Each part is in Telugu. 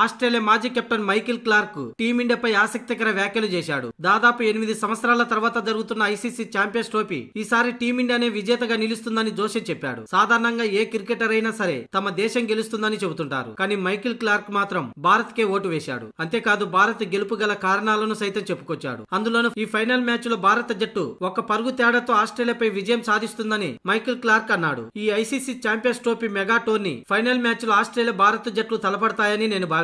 ఆస్ట్రేలియా మాజీ కెప్టెన్ మైకిల్ క్లార్క్ టీమిండియాపై ఆసక్తికర వ్యాఖ్యలు చేశాడు. దాదాపు ఎనిమిది సంవత్సరాల తర్వాత జరుగుతున్న ఐసీసీ ఛాంపియన్స్ ట్రోఫీ ఈసారి టీమిండియానే విజేతగా నిలుస్తుందని జోషి చెప్పాడు. సాధారణంగా ఏ క్రికెటర్ అయినా సరే తమ దేశం గెలుస్తుందని చెబుతుంటారు. కానీ మైకిల్ క్లార్క్ మాత్రం భారత్ కే ఓటు వేశాడు. అంతేకాదు భారత్ గెలుపు గల కారణాలను సైతం చెప్పుకొచ్చాడు. అందులోనూ ఈ ఫైనల్ మ్యాచ్లో భారత జట్టు ఒక్క పరుగు తేడాతో ఆస్ట్రేలియాపై విజయం సాధిస్తుందని మైకిల్ క్లార్క్ అన్నాడు. ఈ ICC champions trophy mega tourney final మ్యాచ్లో ఆస్ట్రేలియా భారత జట్లు తలపడతాయని నేను భావిస్తున్నాను.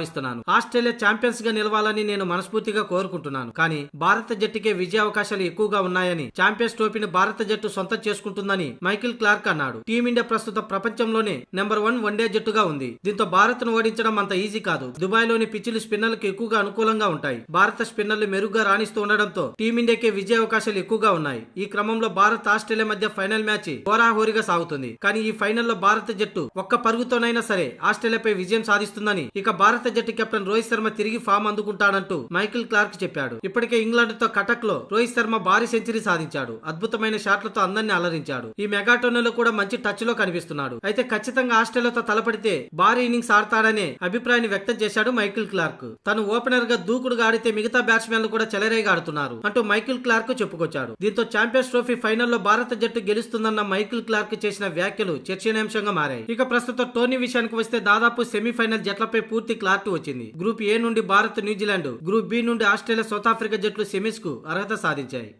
ఆస్ట్రేలియా ఛాంపియన్స్గా నిలవాలని నేను మనస్ఫూర్తిగా కోరుకుంటున్నాను. కానీ భారత జట్టుకే విజయ అవకాశాలు ఎక్కువగా ఉన్నాయని ఛాంపియన్స్ ట్రోఫీని భారత జట్టు సొంతం చేసుకుంటుందని మైకిల్ క్లార్క్ అన్నాడు. టీమిండియా ప్రస్తుతం ప్రపంచంలోనే నెంబర్ వన్ వన్డే జట్టుగా ఉంది. దీంతో భారత్ను ఓడించడం అంత ఈజీ కాదు. దుబాయ్లోని పిచ్చులు స్పిన్నర్లకు ఎక్కువగా అనుకూలంగా ఉంటాయి. భారత స్పిన్నర్లు మెరుగ్గా రాణిస్తూ ఉండడంతో టీమిండియాకే విజయ అవకాశాలు ఎక్కువగా ఉన్నాయి. ఈ క్రమంలో భారత్ ఆస్ట్రేలియా మధ్య ఫైనల్ మ్యాచ్ హోరాహోరీగా సాగుతుంది. కానీ ఈ ఫైనల్లో భారత జట్టు ఒక్క పరుగుతోనైనా సరే ఆస్ట్రేలియాపై విజయం సాధిస్తుందని ఇక భారత జట్టు కెప్టెన్ రోహిత్ శర్మ తిరిగి ఫామ్ అందుకుంటాడంటూ మైకిల్ క్లార్క్ చెప్పాడు. ఇప్పటికే ఇంగ్లాండ్తో కటక్లో రోహిత్ శర్మ భారీ సెంచరీ సాధించాడు. అద్భుతమైన షాట్లతో అందరినీ అలరించాడు. ఈ మెగా టోర్నీలో కూడా మంచి టచ్లో కనిపిస్తున్నాడు. అయితే ఖచ్చితంగా ఆస్ట్రేలియాతో తలపడితే భారీ ఇన్నింగ్స్ ఆడతాడనే అభిప్రాయాన్ని వ్యక్తం చేశాడు మైకిల్ క్లార్క్. తను ఓపెనర్గా దూకుడుగా ఆడితే మిగతా బ్యాట్స్మెన్లు కూడా చెలరేగా ఆడుతున్నారు అంటూ మైకిల్ క్లార్క్ చెప్పుకొచ్చాడు. దీంతో ఛాంపియన్స్ ట్రోఫీ ఫైనల్లో భారత జట్టు గెలుస్తుందన్న మైకిల్ క్లార్క్ చేసిన వ్యాఖ్యలు చర్చనీయాంశంగా మారాయి. ఇక ప్రస్తుతం టోర్నీ విషయానికి వస్తే దాదాపు సెమీఫైనల్ జట్లపై పూర్తి క్లారిటీ వచ్చింది. గ్రూప్ ఏ నుండి Bharat New Zealand group B నుండి ఆస్ట్రేలియా సౌత్ ఆఫ్రికా జట్లు సెమీస్కు అర్హత సాధించాయి.